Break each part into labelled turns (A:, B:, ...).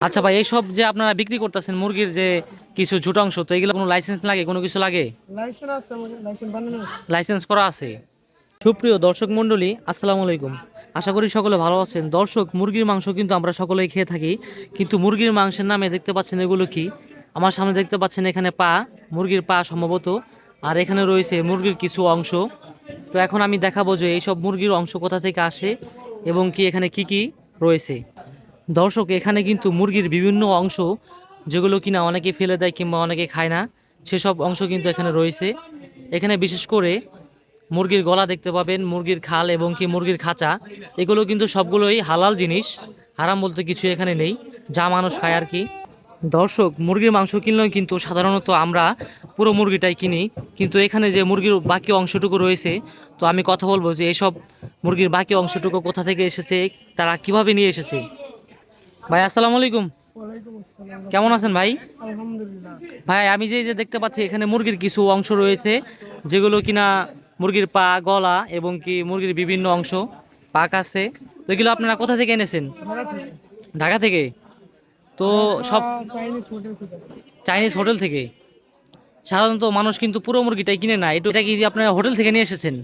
A: আচ্ছা ভাই এইসব যে আপনারা বিক্রি করতেছেন মুরগির যে কিছু ঝুটাংশ তো এগুলো কোনো লাইসেন্স লাগে কোনো কিছু লাগে?
B: লাইসেন্স আছে লাইসেন্স বানানো আছে।
A: লাইসেন্স করা আছে? সুপ্রিয় দর্শক মণ্ডলী আসসালামু আলাইকুম। আশা করি সকলে ভালো আছেন। দর্শক মুরগির মাংস কিন্তু আমরা সকলেই খেয়ে থাকি কিন্তু মুরগির মাংসের নামে দেখতে পাচ্ছেন এগুলো কি? আমার সামনে দেখতে পাচ্ছেন এখানে পা মুরগির পা সম্ভবত আর এখানে রয়েছে মুরগির কিছু অংশ। তো এখন আমি দেখাবো যে এইসব মুরগির অংশ কোথা থেকে আসে এবং কি এখানে কি কি রয়েছে। দর্শক, এখানে কিন্তু মুরগির বিভিন্ন অংশ, যেগুলো কিনা অনেকে ফেলে দেয় কিংবা অনেকে খায় না, সেসব অংশ কিন্তু এখানে রয়েছে। এখানে বিশেষ করে মুরগির গলা দেখতে পাবেন, মুরগির খাল এবং কি মুরগির খাঁচা, এগুলো কিন্তু সবগুলোই হালাল জিনিস, হারাম বলতে কিছু এখানে নেই, যা মানুষ খায় আর কি। দর্শক, মুরগির মাংস কিনলেও কিন্তু সাধারণত আমরা পুরো মুরগিটাই কিনি, কিন্তু এখানে যে মুরগির বাকি অংশটুকু রয়েছে, তো আমি কথা বলব যে এইসব মুরগির বাকি অংশটুকু কোথা থেকে এসেছে, তারা কীভাবে নিয়ে এসেছে? ভাই আসসালামু আলাইকুম। কেমন আছেন ভাই? ভাই আমি যে যে দেখতে পাচ্ছি এখানে মুরগির কিছু অংশ রয়েছে যেগুলো কিনা মুরগির পা গলা এবং কি মুরগির বিভিন্ন অংশ পাক আছে। তো এগুলো আপনারা কোথা থেকে এনেছেন?
B: ঢাকা থেকে।
A: তো সব
B: চাইনিজ হোটেল থেকে।
A: চাইনিজ হোটেল থেকে? সাধারণত মানুষ কিন্তু পুরো মুরগিটাই কিনে না। এটা এটা কি আপনারা হোটেল থেকে নিয়ে এসেছেন?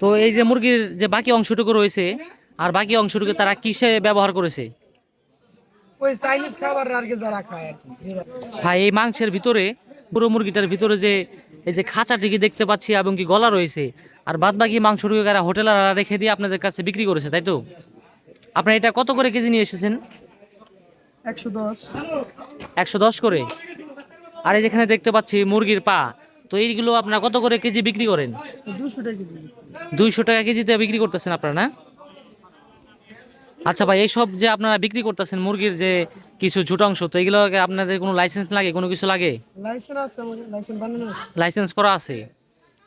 A: তো এই যে মুরগির যে বাকি অংশটুকু রয়েছে আর বাকি অংশটুকু তারা কিসে ব্যবহার করেছে?
B: ওই চাইনিজ খাবার আর কি যারা খায় আর কি যেটা
A: ভাই এই মাংসের ভিতরে পুরো মুরগিটার ভিতরে যে এই যে খাঁচাটিকে দেখতে পাচ্ছি এবং কি গলা রয়েছে আর বাদ বাকি মাংসটুকু এরা হোটেলার রেখে দিয়ে আপনাদের কাছে বিক্রি করেছে তাই তো? আপনার এটা কত করে কেজি নিয়ে এসেছেন?
B: একশো দশ।
A: একশো দশ করে? আর এই যেখানে দেখতে পাচ্ছি মুরগির পা তো এইগুলো আপনারা কত করে কেজি বিক্রি করেন?
B: দুশো টাকা কেজি।
A: দুইশো টাকা কেজিতে বিক্রি করতেছেন আপনারা না? আচ্ছা ভাই এইসব যে আপনারা বিক্রি করতেছেন মুরগির যে কিছু ঝুটাংশ তো এগুলো আপনাদের কোনো লাইসেন্স লাগে? কোনো কিছু লাগে?
B: লাইসেন্স
A: করা আছে?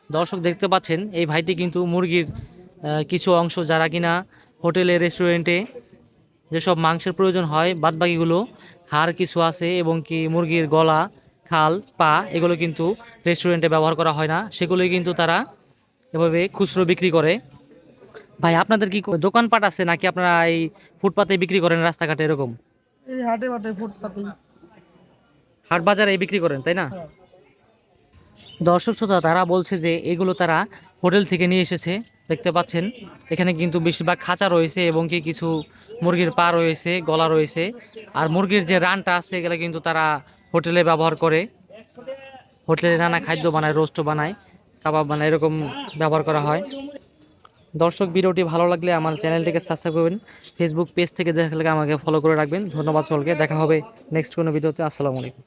A: দর্শক দেখতে পাচ্ছেন এই ভাইটি কিন্তু মুরগির কিছু অংশ যারা কিনা হোটেলে রেস্টুরেন্টে যেসব মাংসের প্রয়োজন হয় বাদবাকিগুলো হাড় কিছু আছে এবং কি মুরগির গলা খাল পা এগুলো কিন্তু রেস্টুরেন্টে ব্যবহার করা হয় না। সেগুলোই কিন্তু তারা এভাবে খুচরো বিক্রি করে। ভাই আপনাদের কি দোকানপাট আছে নাকি আপনারা এই ফুটপাতে বিক্রি করেন রাস্তাঘাটে এরকম?
B: এই হাটে বাটে ফুটপাতে।
A: হাট বাজারে বিক্রি করেন তাই না?
B: হ্যাঁ।
A: দর্শক শ্রোতা তারা বলছে যে এগুলো তারা হোটেল থেকে নিয়ে এসেছে দেখতে পাচ্ছেন। এখানে কিন্তু বেশিরভাগ খাঁচা রয়েছে এবং কি কিছু মুরগির পা রয়েছে গলা রয়েছে। আর মুরগির যে রানটা আছে এগুলো কিন্তু তারা হোটেলে ব্যবহার করে। হোটেলে নানা খাদ্য বানায় রোস্ট বানায় কাবাব বানায় এরকম ব্যবহার করা হয়। দর্শক ভিডিওটি ভালো লাগলে আমার চ্যানেলটিকে সাবস্ক্রাইব করবেন ফেসবুক পেজ থেকে দেখা দেখলে আমাকে ফলো করে রাখবেন। ধন্যবাদ সকলকে, দেখা হবে নেক্সট কোনো ভিডিওতে, আসসালামু আলাইকুম।